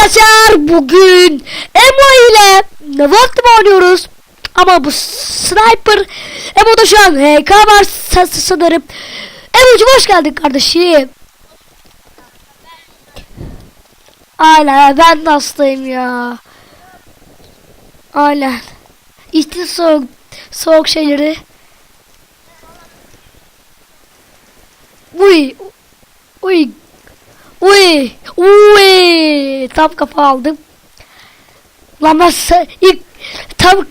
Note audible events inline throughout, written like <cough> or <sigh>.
arkadaşlar bugün Emo ile Navat'la oynuyoruz. Ama bu sniper Emo'da şu an HK var sa- sanırım. Emo'cum hoş geldin kardeşim. Aynen ben de ya. Aynen. İçti soğuk, soğuk şeyleri. Uy. Uy. Uy. Uy. Tam kafa aldım. Lan ben ilk tam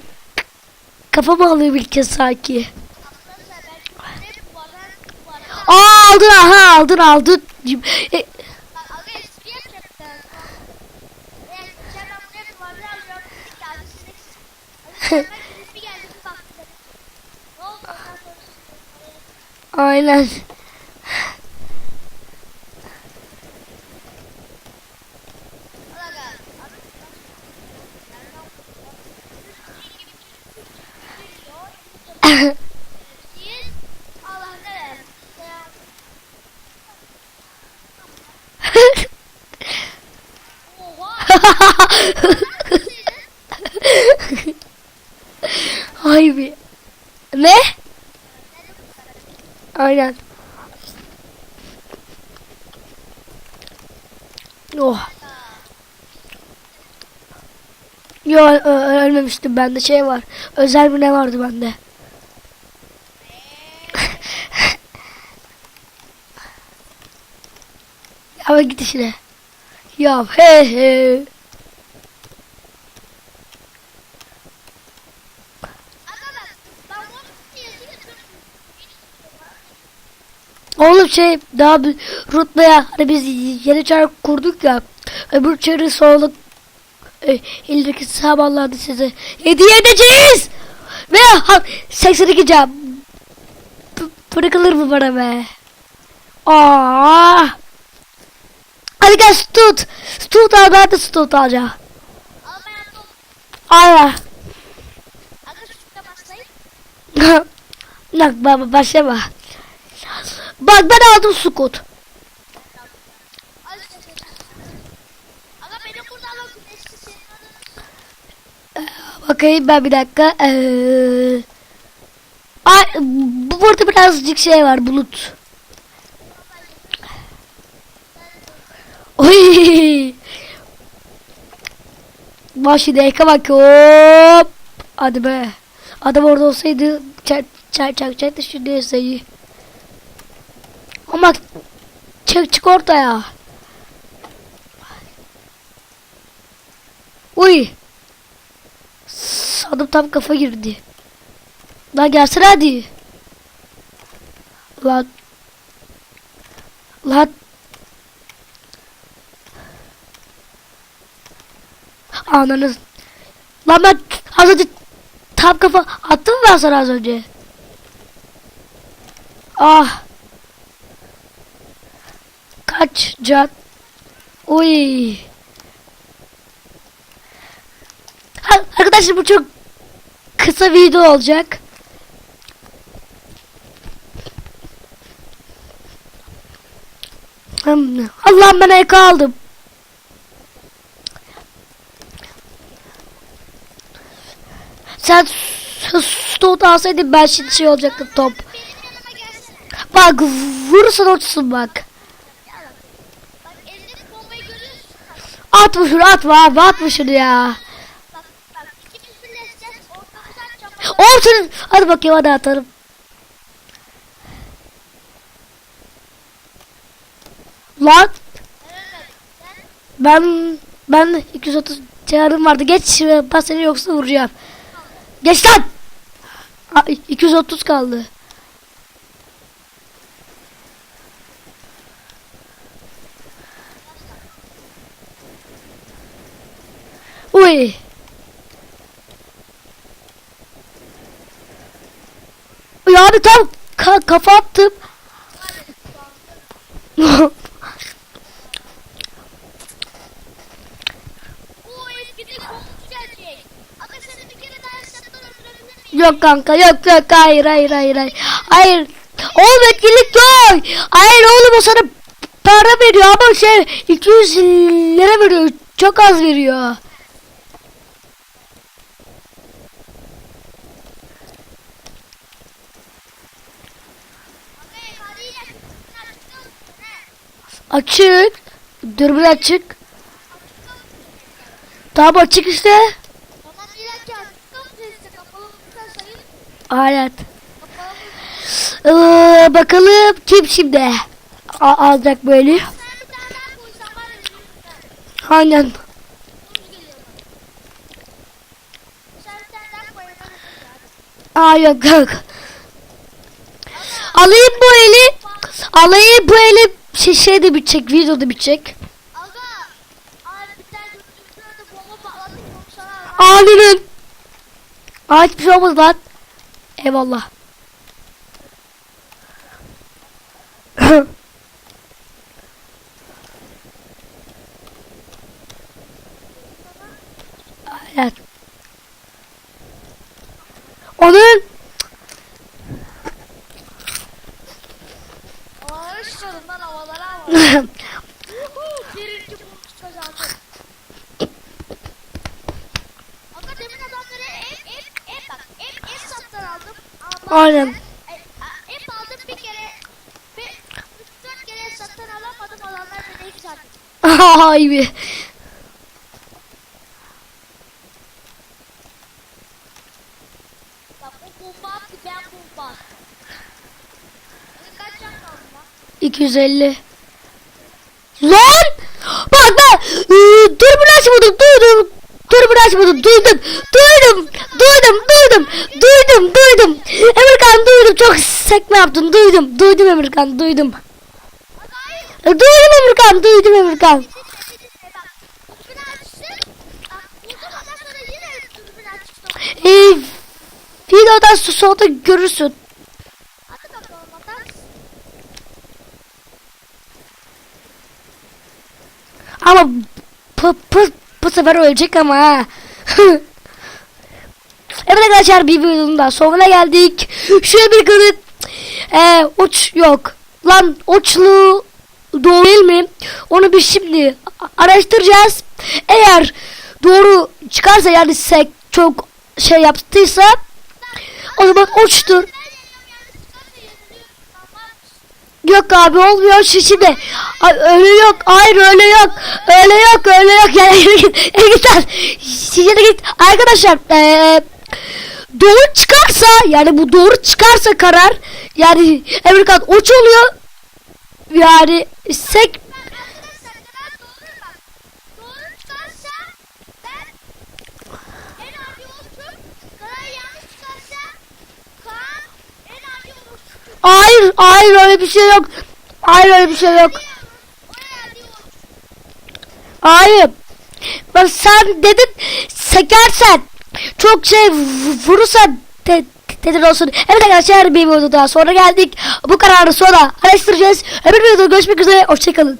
kafamı alayım ilk kez sanki. Aa aldın aha aldın aldın. E, <laughs> aynen. Bir. Ne? Aynen. Oh. Yo ölmemiştim bende şey var. Özel bir ne vardı bende. <laughs> ben git işine. Ya he he. Oğlum şey daha bir rutbaya hani biz yeni çar kurduk ya öbür çarı soğuluk e, eldeki sahabalardı size hediye edeceğiz. Ve ha, 82 cam. Bırakılır mı bana be? Aa. hadi gel stut stut al ben de stut alacağım. Başlayıp. Bak baba başlama Bak ben aldım adın. Bakayım ben bir dakika. Ee, ay, bu burada birazcık şey var bulut. Oy. Başı deka bak hop. Hadi be. Adam orada olsaydı çak çak çak da şu sayı. Ama çık çık ortaya. Uy. Sadım tam kafa girdi. Lan gelsene hadi. Lan. Lan. Ananız. Lan ben az önce tam kafa attım ben sana az önce? Ah. Kaç can. Ha, Arkadaşlar bu çok kısa video olacak. Allah'ım ben ek aldım. Sen stot alsaydın ben şimdi şey olacaktım top. Bak vurursan uçsun bak. Elindeki görüyorsun. Atma şunu atma abi atma şunu ya. Bak bak ikimiz birleşeceğiz. Ortamızı açacağım. Olsun. Hadi bakayım hadi atarım. Lan ben ben 230 çağrım vardı. Geç ben seni yoksa vuracağım. Geç lan. Aa, 230 kaldı. Uy. Ya abi tam ka kafa attım. <laughs> Yok kanka yok yok hayır hayır hayır hayır. Hayır. Oğlum etkinlik yok. Hayır oğlum o sana para veriyor ama şey 200 lira veriyor çok az veriyor. Açık. Dürbün açık. Tamam açık işte. Aynen. Ee, bakalım kim şimdi A- alacak böyle. Aynen. Aa yok yok. Alayım bu eli. Alayım bu eli şey, şey de bitecek. Video da bitecek. Aynen. Aa hiçbir şey olmaz lan. Eyvallah. <coughs> Aynen. Onun Havalara çıkalım lan havalara havalara. Uhu, Birinci bonus kazandım. Aga demin adamları hep hep hep bak hep hep sattan aldım. Ama Aynen. Hep aldım bir kere. Bir, üç dört kere sattan alamadım adamlar beni hiç <laughs> sattı. Ay be. Bomba ben bomba kaç can kaldı lan? 250. Lan! Bak ben dürbün açmadım duydum. Dürbün açmadım duydum. Duydum. Duydum duydum. Duydum duydum. Emirkan duydum. Çok sekme yaptın duydum. Duydum Emirkan duydum. E, Duydum Emirkan duydum Emirkan. Sonra. Ee, videodan so- solda görürsün. Ama bu, bu, bu sefer ölecek ama ha. <laughs> evet arkadaşlar bir videonun daha sonuna geldik. Şöyle bir kanıt. Ee, uç yok. Lan uçlu doğru değil mi? Onu bir şimdi araştıracağız. Eğer doğru çıkarsa yani sek çok şey yaptıysa o zaman uçtur. Yok abi olmuyor şu şimdi. Ay, öyle yok. Hayır öyle yok. Öyle yok öyle yok. <laughs> Yani git. Git de git. Arkadaşlar eee doğru çıkarsa yani bu doğru çıkarsa karar yani Amerikan uç oluyor. Yani sek hayır hayır öyle bir şey yok. Hayır öyle bir şey yok. Hayır. Bak sen dedin sekersen çok şey v- vurursan de, dedin olsun. Evet arkadaşlar bir video daha sonra geldik. Bu kararı sonra araştıracağız. Öbür videoda görüşmek üzere. Hoşçakalın.